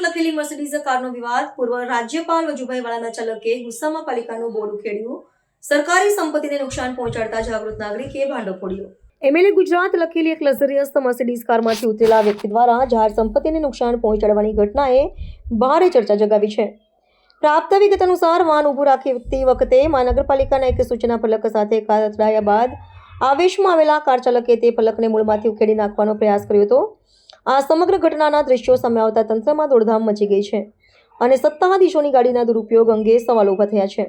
લખેલી મર્સિડીઝ કારનો વિવાદ. પૂર્વ રાજ્યપાલ વજુભાઈ વાળાના ચાલકે ગુસ્સામાં પાલિકાનું બોર્ડ ઉખેડ્યું. સરકારી સંપત્તિને નુકસાન પહોંચાડતા જાગૃત નાગરિકે ભાંડો ફોડ્યો. એમએલએ ગુજરાત લખેલી એક લક્ઝરિયસ મર્સિડીઝ કારમાંથી ઉતરેલા વ્યક્તિ દ્વારા જાહેર સંપત્તિને નુકસાન પહોંચાડવાની ઘટનાએ ભારે ચર્ચા જગાવી છે. પ્રાપ્ત વિગત અનુસાર વાહન ઊભું રાખતી વખતે મહાનગરપાલિકાના એક સૂચના ફલક સાથે કાર અથડાયા બાદ આવેશમાં આવેલા કાર ચાલકે તે ફલકને મૂળમાંથી ઉખેડી નાખવાનો પ્રયાસ કર્યો હતો. આ સમગ્ર ઘટનાના દ્રશ્યો સામે આવતા તંત્રમાં દોડધામ મચી ગઈ છે અને સત્તાધીશોની ગાડીના દુરુપયોગ અંગે સવાલ ઊભા થયા છે.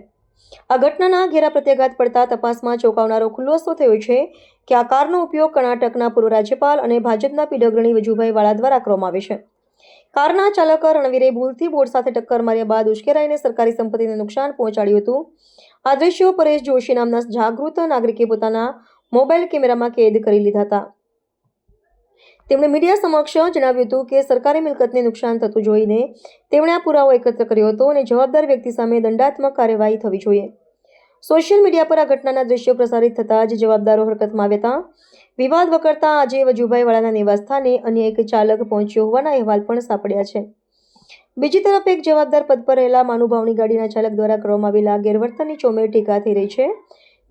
આ ઘટનાના ઘેરા પ્રત્યાઘાત પડતા તપાસમાં ચોંકાવનારો ખુલ્લોસો થયો છે કે આ કારનો ઉપયોગ કર્ણાટકના પૂર્વ રાજ્યપાલ અને ભાજપના પીડગ્રણી વજુભાઈ વાળા દ્વારા કરવામાં આવે છે. કારના ચાલક રણવીરે ભૂલથી બોર્ડ સાથે ટક્કર માર્યા બાદ ઉશ્કેરાઈને સરકારી સંપત્તિને નુકસાન પહોંચાડ્યું હતું. આ દ્રશ્યો પરેશ જોશી નામના જાગૃત નાગરિકે પોતાના મોબાઈલ કેમેરામાં કેદ કરી લીધા હતા. તેમણે મીડિયા સમક્ષ જણાવ્યું હતું કે સરકારી મિલકતને નુકસાન થતું જોઈને તેમણે આ પુરાવો એકત્ર કર્યો હતો અને જવાબદાર વ્યક્તિ સામે દંડાત્મક કાર્યવાહી થવી જોઈએ. સોશિયલ મીડિયા પર આ ઘટનાના દ્રશ્યો પ્રસારિત થતાં જ જવાબદારો હરકતમાં આવ્યા હતા. વિવાદ વકરતા આજે વજુભાઈ વાળાના નિવાસસ્થાને અન્ય એક ચાલક પહોંચ્યો હોવાના અહેવાલ પણ સાંપડ્યા છે. બીજી તરફ એક જવાબદાર પદ પર રહેલા માનુભાવની ગાડીના ચાલક દ્વારા કરવામાં આવેલા ગેરવર્તનની ચોમેર ટીકા થઈ રહી છે.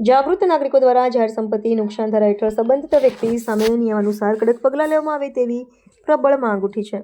જાગૃત નાગરિકો દ્વારા જાહેર સંપત્તિ નુકસાન ધારા હેઠળ સંબંધિત વ્યક્તિ સામે નિયમાનુસાર કડક પગલાં લેવામાં આવે તેવી પ્રબળ માંગ ઉઠી છે.